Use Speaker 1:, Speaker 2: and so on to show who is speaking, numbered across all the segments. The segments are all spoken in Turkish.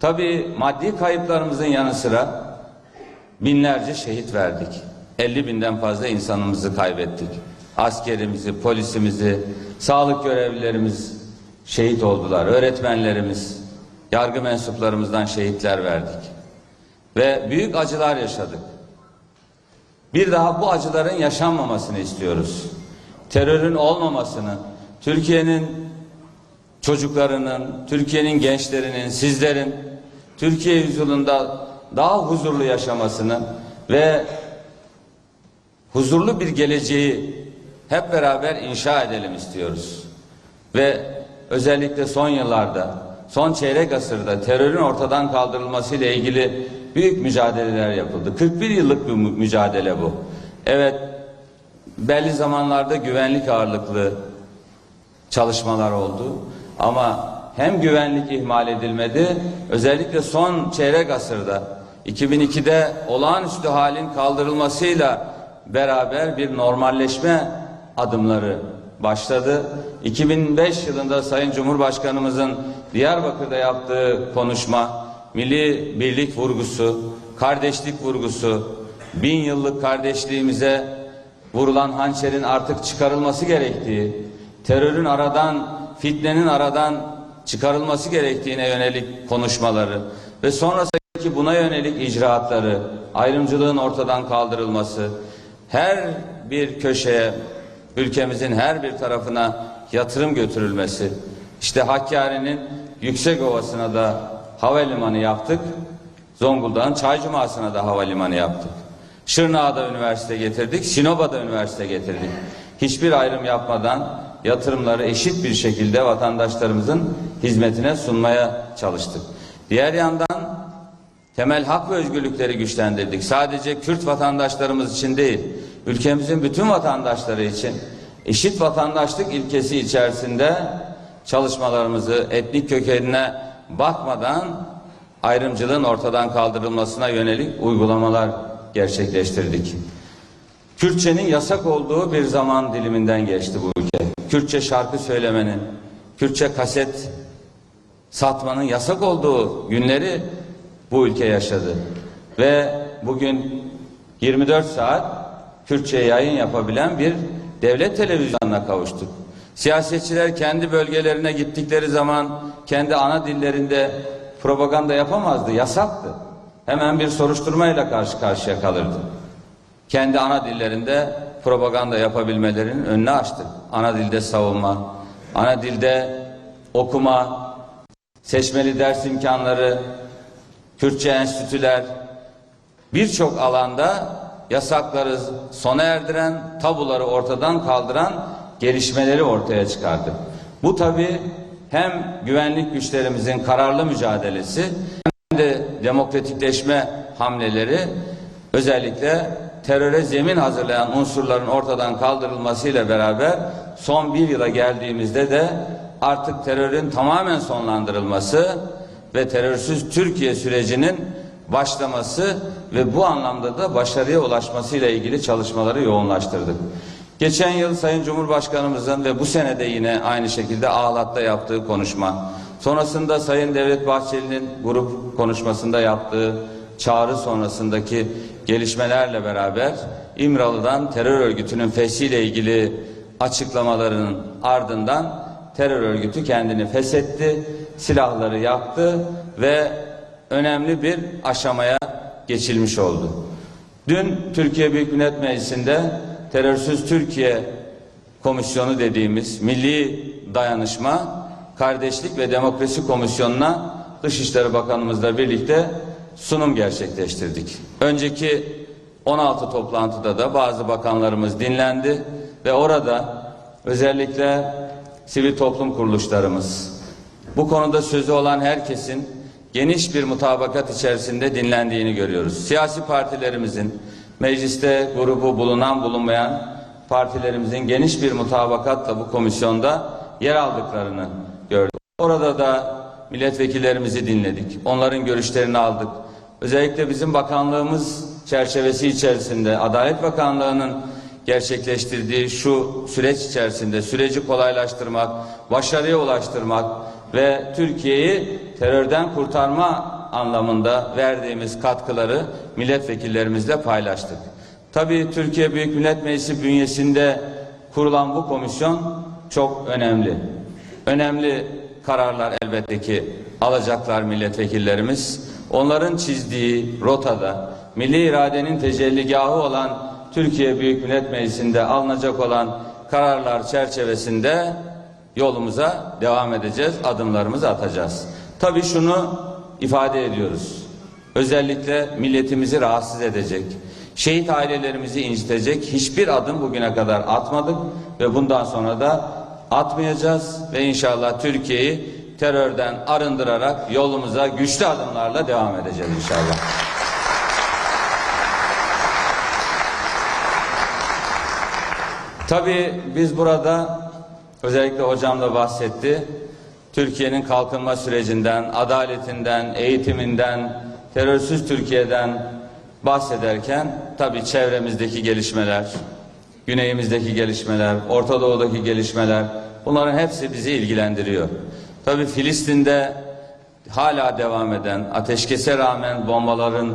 Speaker 1: Tabii maddi kayıplarımızın yanı sıra binlerce şehit verdik. 50 binden fazla insanımızı kaybettik. Askerimizi, polisimizi, sağlık görevlilerimiz şehit oldular. Öğretmenlerimiz, yargı mensuplarımızdan şehitler verdik. Ve büyük acılar yaşadık. Bir daha bu acıların yaşanmamasını istiyoruz. Terörün olmamasını, Türkiye'nin çocuklarının, Türkiye'nin gençlerinin, sizlerin Türkiye yüzyılında daha huzurlu yaşamasını ve huzurlu bir geleceği hep beraber inşa edelim istiyoruz. Ve özellikle son yıllarda, son çeyrek asırda terörün ortadan kaldırılması ile ilgili büyük mücadeleler yapıldı. 41 yıllık bir mü- mücadele bu. Evet, belli zamanlarda güvenlik ağırlıklı çalışmalar oldu. Ama hem güvenlik ihmal edilmedi, özellikle son çeyrek asırda 2002'de olağanüstü halin kaldırılmasıyla beraber bir normalleşme adımları başladı. 2005 yılında Sayın Cumhurbaşkanımızın Diyarbakır'da yaptığı konuşma, milli birlik vurgusu, kardeşlik vurgusu, bin yıllık kardeşliğimize vurulan hançerin artık çıkarılması gerektiği, terörün aradan, fitnenin aradan çıkarılması gerektiğine yönelik konuşmaları ve sonrasındaki buna yönelik icraatları, ayrımcılığın ortadan kaldırılması, her bir köşeye, ülkemizin her bir tarafına yatırım götürülmesi, işte Hakkari'nin Yüksekovası'na da havalimanı yaptık, Zonguldak'ın Çaycuması'na da havalimanı yaptık. Şırnak'ta üniversite getirdik, Sinop'a üniversite getirdik. Hiçbir ayrım yapmadan yatırımları eşit bir şekilde vatandaşlarımızın hizmetine sunmaya çalıştık. Diğer yandan temel hak ve özgürlükleri güçlendirdik. Sadece Kürt vatandaşlarımız için değil, ülkemizin bütün vatandaşları için eşit vatandaşlık ilkesi içerisinde çalışmalarımızı etnik kökenine bakmadan ayrımcılığın ortadan kaldırılmasına yönelik uygulamalar gerçekleştirdik. Kürtçenin yasak olduğu bir zaman diliminden geçti bu ülke. Kürtçe şarkı söylemenin, Kürtçe kaset satmanın yasak olduğu günleri bu ülke yaşadı. Ve bugün 24 saat Kürtçe yayın yapabilen bir devlet televizyonuna kavuştuk. Siyasetçiler kendi bölgelerine gittikleri zaman kendi ana dillerinde propaganda yapamazdı, yasaktı. Hemen bir soruşturmayla karşı karşıya kalırdı kendi ana dillerinde propaganda yapabilmelerinin önünü açtık. Ana dilde savunma, ana dilde okuma, seçmeli ders imkanları, Kürtçe enstitüler, birçok alanda yasakları sona erdiren, tabuları ortadan kaldıran gelişmeleri ortaya çıkardı. Bu tabi hem güvenlik güçlerimizin kararlı mücadelesi hem de demokratikleşme hamleleri özellikle teröre zemin hazırlayan unsurların ortadan kaldırılmasıyla beraber son bir yıla geldiğimizde de artık terörün tamamen sonlandırılması ve terörsüz Türkiye sürecinin başlaması ve bu anlamda da başarıya ulaşmasıyla ilgili çalışmaları yoğunlaştırdık. Geçen yıl Sayın Cumhurbaşkanımızın ve bu senede yine aynı şekilde Ağlat'ta yaptığı konuşma, sonrasında Sayın Devlet Bahçeli'nin grup konuşmasında yaptığı çağrı sonrasındaki gelişmelerle beraber İmralı'dan terör örgütünün feshiyle ilgili açıklamalarının ardından terör örgütü kendini feshetti, silahları yaktı ve önemli bir aşamaya geçilmiş oldu. Dün Türkiye Büyük Millet Meclisi'nde Terörsüz Türkiye Komisyonu dediğimiz milli dayanışma, kardeşlik ve demokrasi komisyonuna Dışişleri Bakanımızla birlikte sunum gerçekleştirdik. Önceki 16 toplantıda da bazı bakanlarımız dinlendi ve orada özellikle sivil toplum kuruluşlarımız, bu konuda sözü olan herkesin geniş bir mutabakat içerisinde dinlendiğini görüyoruz. Siyasi partilerimizin, mecliste grubu bulunan bulunmayan partilerimizin geniş bir mutabakatla bu komisyonda yer aldıklarını gördük. Orada da milletvekillerimizi dinledik. Onların görüşlerini aldık. Özellikle bizim bakanlığımız çerçevesi içerisinde Adalet Bakanlığı'nın gerçekleştirdiği şu süreç içerisinde süreci kolaylaştırmak, başarıya ulaştırmak ve Türkiye'yi terörden kurtarma anlamında verdiğimiz katkıları milletvekillerimizle paylaştık. Tabii Türkiye Büyük Millet Meclisi bünyesinde kurulan bu komisyon çok önemli. Önemli kararlar elbette ki alacaklar milletvekillerimiz. Onların çizdiği rotada milli iradenin tecelligahı olan Türkiye Büyük Millet Meclisi'nde alınacak olan kararlar çerçevesinde yolumuza devam edeceğiz, adımlarımızı atacağız. Tabii şunu ifade ediyoruz. Özellikle milletimizi rahatsız edecek, şehit ailelerimizi incitecek hiçbir adım bugüne kadar atmadık ve bundan sonra da atmayacağız ve inşallah Türkiye'yi terörden arındırarak yolumuza güçlü adımlarla devam edeceğiz inşallah. Tabii biz burada özellikle hocam da bahsetti. Türkiye'nin kalkınma sürecinden, adaletinden, eğitiminden, terörsüz Türkiye'den bahsederken tabii çevremizdeki gelişmeler, güneyimizdeki gelişmeler, Orta Doğu'daki gelişmeler bunların hepsi bizi ilgilendiriyor. Tabii Filistin'de hala devam eden ateşkese rağmen bombaların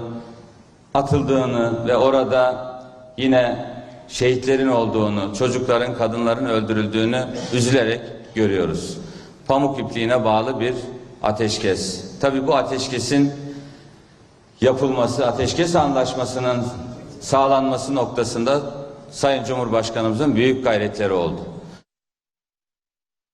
Speaker 1: atıldığını ve orada yine şehitlerin olduğunu, çocukların, kadınların öldürüldüğünü üzülerek görüyoruz. Pamuk ipliğine bağlı bir ateşkes. Tabii bu ateşkesin yapılması, ateşkes anlaşmasının sağlanması noktasında Sayın Cumhurbaşkanımızın büyük gayretleri oldu.